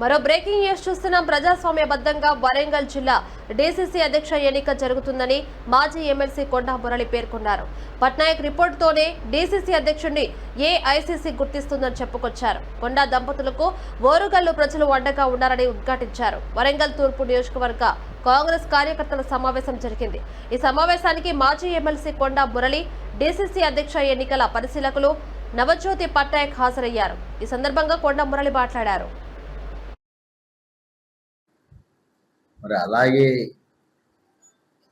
మరో breaking news చూస్తున్నాం. ప్రజాస్వామ్యబద్ధంగా వరంగల్ జిల్లా డీసీసీ అధ్యక్ష ఎన్నిక జరుగుతుందని మాజీ ఎమ్మెల్సీ కొండా మురళి పేర్కొన్నారు. పట్నాయక్ రిపోర్టుతోనే డీసీసీ అధ్యక్షుడిని ఏఐసీసీ గుర్తిస్తుందని చెప్పుకొచ్చారు. కొండా దంపతులకు ఓరుగల్లు ప్రజలు అండగా ఉన్నారని ఉద్ఘాటించారు. వరంగల్ తూర్పు నియోజకవర్గ కాంగ్రెస్ కార్యకర్తల సమావేశం జరిగింది. ఈ సమావేశానికి మాజీ ఎమ్మెల్సీ కొండా మురళి డీసీసీ అధ్యక్ష ఎన్నికల పరిశీలకులు నవజ్యోతి పట్నాయక్ హాజరయ్యారు. ఈ సందర్భంగా కొండా మురళి మాట్లాడారు. మరి అలాగే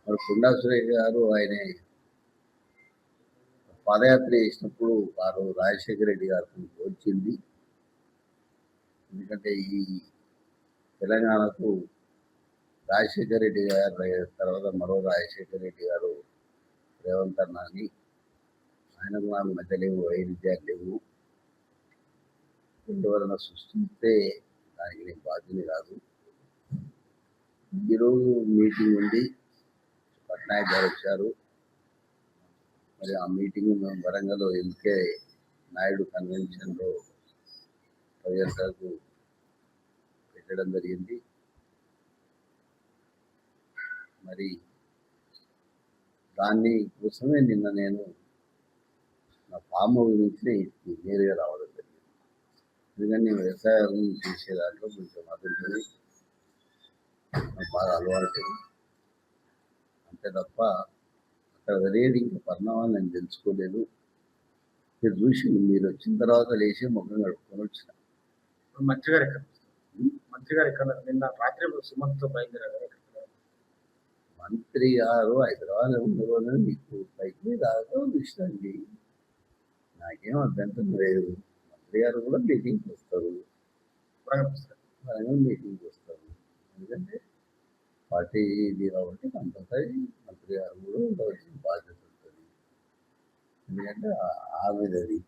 మరి కొండా సురేష్ గారు ఆయన పాదయాత్ర చేసినప్పుడు వారు రాజశేఖర రెడ్డి గారికి వచ్చింది ఎందుకంటే ఈ తెలంగాణకు రాజశేఖర రెడ్డి గారు తర్వాత మరో రాజశేఖర రెడ్డి గారు రేవంత్ అన్న అని ఆయనకు నాకు మధ్య లేవు వైరుధ్యాలు లేవు. ఎందువలన సృష్టిస్తే దానికి నేను బాధ్యుని కాదు. ఈరోజు మీటింగ్ ఉంది. పట్నాయక్ గారు వచ్చారు. మరి ఆ మీటింగ్ మేము వరంగల్ ఎల్కే నాయుడు కన్వెన్షన్లో ప్రజలకు పెట్టడం జరిగింది. మరి దాన్ని కోసమే నిన్న నేను నా ఫామ్ గురించి నేరుగా రావడం జరిగింది. ఎందుకంటే నేను వ్యవసాయం చేసే దాంట్లో కొంచెం అదుంటుంది బాగా అలవాటు. అంతే తప్ప అక్కడ జరిగేది ఇంకా పరిణామాలు నేను తెలుసుకోలేదు. మీరు చూసి మీరు వచ్చిన తర్వాత లేచి ముఖం కడుక్కొని వచ్చిన. ఇప్పుడు మంత్రి గారు ఎక్కడ మంత్రి గారు ఎక్కడ నిన్న రాత్రి సుమంత్తో బయలుదేరారు? మంత్రి గారు హైదరాబాద్ ఉండరు మీకు పైకి రావడం ఇష్టండి నాకేం అభ్యంతరం లేదు. మంత్రి గారు కూడా మీటింగ్కి వస్తారు. మీటింగ్కి వస్తారు. పార్టీ ఇది కాబట్టి కంపల్సరీ మంత్రి గారు కూడా ఉండవలసిన బాధ్యత ఉంటుంది. ఎందుకంటే ఆ- ఆమెదది